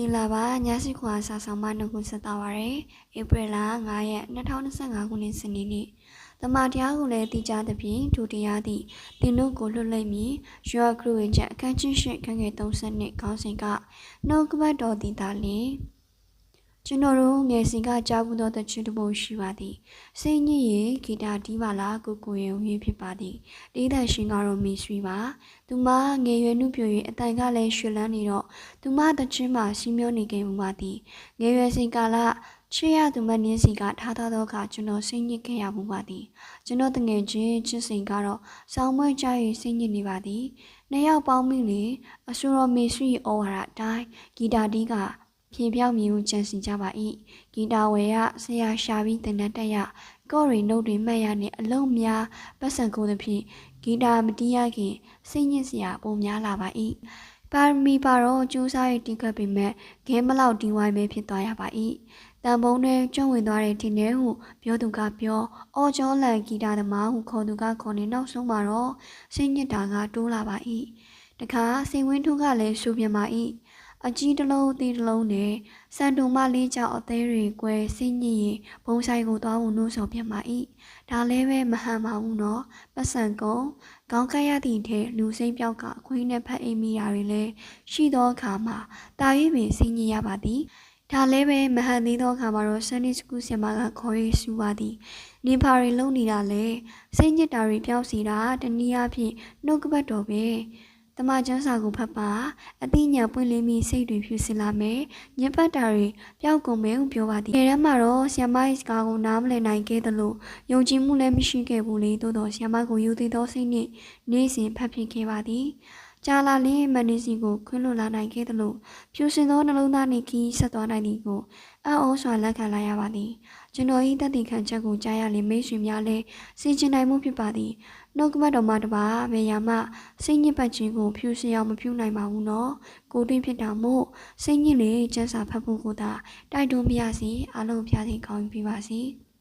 မင်္ဂလာပါညစီခွာစာဆောင်မနှုတ်ဆက်တာပါရယ်ဧပြီလ9ရက်2025ခုနှစ်စနေနေ့တမန်တရားကိုလည်းတည်ကြသဖြင့်ဒုတိယသည့်တင်တို့ကိုလွတ်လိုက်မည်ရောခရူဝင်ချက်အခန်းချင်းရှင်းခန်းငယ်30နှစ်ခေါင်းစဉ်ကနှုတ်ကပတ်တော်တည်တာလင် ကျွန်တော်တို့ငယ်စဉ်ကကြားဘူးသောတချင်တစ်ပုဒ်ရှိပါသည်စိတ်ညစ်ရေဂီတာတီးပါလားကိုကိုရင်ဝင်းဖြစ်ပါသည်တေးတန်ရှင်ကတော့မီဆွေပါသူမငယ်ရွယ်နှုပြ၍အတိုင်ကလည်းရွှေလန်းနေတော့သူမတချင်းမှာစီမျောနေခဲ့မှုပါသည်ငယ်ရွယ်စဉ်ကာလချစ်ရသူမနင်းစီကထားထားသောအခါကျွန်တော်စိတ်ညစ်ခဲ့ရမှုပါသည်ကျွန်တော်တငယ်ချင်းချစ်စဉ်ကတော့ဆောင်းမွဲကြ၍စိတ်ညစ်နေပါသည်နှစ်ယောက်ပေါင်းမိလေအဆူတော်မေဆွေဩဝါဒအတိုင်းဂီတာတီးက ဖြေပြောင်းမြင်ကြံစီကြပါ၏ဂီတာဝယ်ရဆရာရှာပြီးတင်တဲ့တက်ရကော့ရီနှုတ်တွေမှတ်ရနှင့်အလုံးများပတ်စံကိုသည်ဖြင့်ဂီတာမတီးရခင်စိတ်ညစ်စရာပုံများလာပါ၏ပါရမီပါတော့ကျိုးစားရတီးခတ်ပေမဲ့ဂဲမလောက်တီးဝိုင်းပဲဖြစ်သွားရပါ၏တန်ပုံးနဲ့ကျွန်းဝင်သွားတဲ့ထင်တယ်ဟုပြောသူကပြောအော်ကျော်လန်ဂီတာသမားဟုခေါ်သူကခေါ်နေနောက်ဆုံးမှာတော့စိတ်ညစ်တာကတိုးလာပါ၏တခါစိန်ဝင်းထုကလည်းရှူပြပါ၏ အကြီးတစ်လုံးသေးတစ်လုံးနဲ့စံတုံမလေးကြောင့်အသေးတွေကွဲဆင်းညစ်ရင်ဘုံဆိုင်ကိုသွားဖို့နှိုးဆော်ပြမှာ၏ဒါလည်းပဲမဟန်ပါဘူးနော်ပတ်စံကုံခေါင်းကရသည့်ထဲလူစိမ့်ပြောက်ကအခွင်းနဲ့ဖက်အိမ်မိတာတွေလည်းရှိသောအခါမှာတာ၍ပင်ဆင်းညစ်ရပါသည်ဒါလည်းပဲမဟန်သေးသောအခါမှာတော့ဆန်နီစကူဆင်မကခေါ်ရေးဆူပါသည်နေပါရီလုံနေတာလေစိတ်ညစ်တာတွေပြောက်စီတာတနည်းအားဖြင့်နှုတ်ကပတ်တော်ပဲ တမချန်းစာကိုဖတ်ပါအသိဉာဏ်ပွင့်လင်းပြီးစိတ်တွေဖြူစင်လာမယ်ညက်ပတ်တာတွေပျောက်ကုန်မယ်ဟုပြောပါသည်။ဒီထဲမှာတော့ဆီယမရဲ့စကားကိုနားမလည်နိုင်ခဲ့သလိုယုံကြည်မှုလည်းမရှိခဲ့ဘူးလေသို့တော့ဆီယမကိုယူသေးသောစိတ်နှင့်နေ့စဉ်ဖတ်ဖြစ်ခဲ့ပါသည်။ ကြာလာလင်းမန်နေစီကိုခွင့်လွှတ်လာနိုင်ခဲ့သလိုဖြူစင်သောနှလုံးသားနှင့်ခီးဆက်သွားနိုင်သည်ကိုအံ့ဩစွာလက်ခံလိုက်ရပါသည်ကျွန်တော်၏တသက်ခံချက်ကိုကြားရလင်မိတ်ဆွေများလည်းစီကျင်နိုင်မှုဖြစ်ပါသည်နှုတ်ကပတ်တော်မှတပါဘယ်ရာမှစိတ်ညစ်ပတ်ခြင်းကိုဖြူစင်အောင်မဖြူနိုင်ပါဘူးနော်ကိုတွင်းဖြစ်တာမို့စိတ်ညစ်လေကျန်းစာဖတ်ဖို့ကိုသာတိုက်တွန်းပြရစီအလုံးပြစီကောင်းပြပါစီ